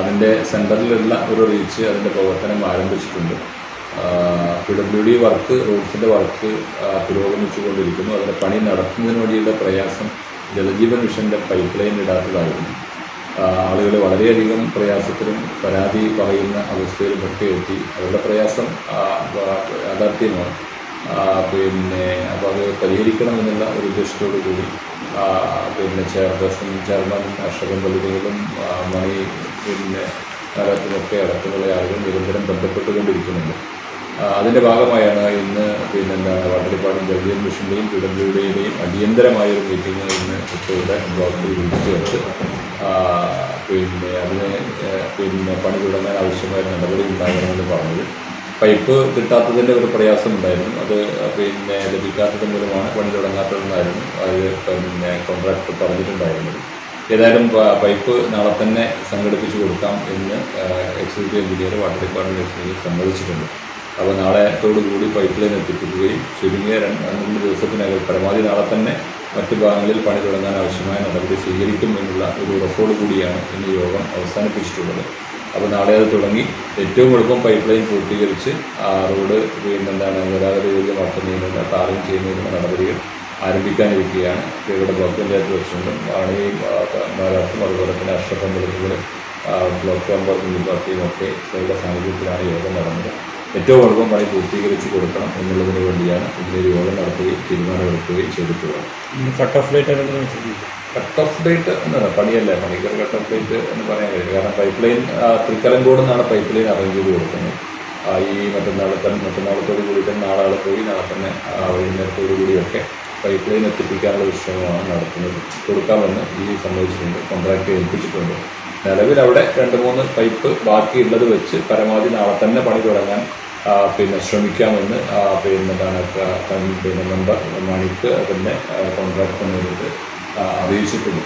അതിന്റെ സെന്ററിലുള്ള ഒരു റീച്ച് അതിന്റെ പ്രവർത്തനം ആരംഭിച്ചിട്ടുണ്ട്. പി ഡബ്ല്യു ഡി വർക്ക് റോഡ്സിന്റെ വർക്ക് പുരോഗമിച്ചുകൊണ്ടിരിക്കുന്നു. അതിന്റെ പണി നടത്തുന്നതിന് വേണ്ടിയുള്ള പ്രയാസം ജലജീവൻ മിഷന്റെ പൈപ്പ് ലൈൻ ഇടാത്തതായിരുന്നു ആളുകൾ വളരെയധികം പ്രയാസത്തിലും പരാതി പറയുന്ന അവസ്ഥയിലും ഒക്കെ എത്തി. അവരുടെ പ്രയാസം യാഥാർത്ഥ്യമാണ്. പിന്നെ അപ്പോൾ അത് പരിഹരിക്കണമെന്നുള്ള ഒരു ഉദ്ദേശത്തോടു കൂടി പിന്നെ ചെയർപേഴ്സൺ ചെയർമാൻ അഷകം പള്ളികളും മണി പിന്നെ കാലത്തുമൊക്കെ അടക്കമുള്ള ആളുകൾ നിരന്തരം ബന്ധപ്പെട്ടുകൊണ്ടിരിക്കുന്നുണ്ട്. അതിന്റെ ഭാഗമായാണ് ഇന്ന് പിന്നെ എന്താ വട്ടടിപ്പാടും ജലജീവൻ മിഷന്റെയും പി അടിയന്തരമായൊരു അടിയന്തരമായ ഒരു മീറ്റിംഗ് ഇന്ന് ഉച്ചയുടെ ബ്ലോക്കിൽ വിളിച്ചു ചേർത്ത് പിന്നെ അതിന് പിന്നെ പണി തുടങ്ങാൻ ആവശ്യമായ നടപടി ഉണ്ടാകണമെന്ന് പറഞ്ഞത് പൈപ്പ് കിട്ടാത്തതിന്റെ ഒരു പ്രയാസം ഉണ്ടായിരുന്നു അത് പിന്നെ ലഭിക്കാത്തത് മൂലമാണ് പണി തുടങ്ങാത്തതെന്നായിരുന്നു അത് പിന്നെ കോൺട്രാക്ടർ പറഞ്ഞിട്ടുണ്ടായിരുന്നത്. ഏതായാലും പൈപ്പ് നാളെ തന്നെ സംഘടിപ്പിച്ചു കൊടുക്കാം എന്ന് executive engineer water department executive സമ്മതിച്ചിട്ടുണ്ട്. അപ്പോൾ നാളെത്തോടുകൂടി പൈപ്പ് ലൈൻ എത്തിപ്പിക്കുകയും ചുരുങ്ങിയ രണ്ട് മൂന്ന് ദിവസത്തിനകം പരമാവധി നാളെ തന്നെ മറ്റ് ഭാഗങ്ങളിൽ പണി തുടങ്ങാൻ ആവശ്യമായ നടപടി സ്വീകരിക്കും എന്നുള്ള ഒരു ഉറപ്പോടു കൂടിയാണ് ഇന്ന് യോഗം അവസാനിപ്പിച്ചിട്ടുള്ളത്. അപ്പോൾ നാളെ അത് തുടങ്ങി. ഏറ്റവും എളുപ്പം പൈപ്പ് ലൈൻ പൂർത്തീകരിച്ച് ആ റോഡ് പിന്നെ എന്താണ് ഗതാഗത യോഗ്യമാക്കുന്നതിനുള്ള ടാറിങ് ചെയ്യുന്നതിനുള്ള നടപടികൾ ആരംഭിക്കാനിരിക്കുകയാണ്. ഇവിടെ ബ്ലോക്ക് പഞ്ചായത്ത് പ്രസിഡന്റും വാണിയും മാരാട്ടും അതുപോലെ തന്നെ വിളികൾ ബ്ലോക്ക് മെമ്പർ മുനിസിപ്പാലിറ്റിയും ഒക്കെ ഇവരുടെ സാന്നിധ്യത്തിലാണ് യോഗം നടന്നത്. ഏറ്റവും എളുപ്പം പണി പൂർത്തീകരിച്ച് കൊടുക്കണം എന്നുള്ളതിന് വേണ്ടിയാണ് ഇതിനൊരു യോഗം നടത്തുകയും തീരുമാനമെടുക്കുകയും ചെയ്തിട്ടുള്ളത്. Cut off light cut off date എന്നാണ് പണിയല്ല? പണിക്കർ കട്ട് ഓഫ് ഡേറ്റ് എന്ന് പറയാൻ കഴിയില്ല. കാരണം പൈപ്പ് ലൈൻ തൃക്കലങ്കോട് നിന്നാണ് പൈപ്പ് ലൈൻ അറേഞ്ച് ചെയ്ത് കൊടുക്കുന്നത്. ഈ മറ്റന്നാളെ തന്നെ മറ്റന്നാളത്തോട് കൂടി തന്നെ നാളെ ആൾ പോയി നാളെ തന്നെ വൈകുന്നേരത്തോടു കൂടിയൊക്കെ പൈപ്പ് ലൈൻ എത്തിപ്പിക്കാനുള്ള വിഷയമാണ് നടത്തുന്നത്. കൊടുക്കാമെന്ന് ഈ സമ്മതിച്ചിട്ടുണ്ട് കോൺട്രാക്ട് ഏൽപ്പിച്ചിട്ടുണ്ട്. നിലവിൽ അവിടെ രണ്ട് മൂന്ന് പൈപ്പ് ബാക്കിയുള്ളത് വെച്ച് പരമാവധി നാളെ തന്നെ പണി തുടങ്ങാൻ പിന്നെ ശ്രമിക്കാമെന്ന് പിന്നെ പിന്നെ മെമ്പർ മണിക്ക് അതിന്റെ കോൺട്രാക്ട് നേരിട്ട് അറിയിച്ചിട്ടുണ്ട്.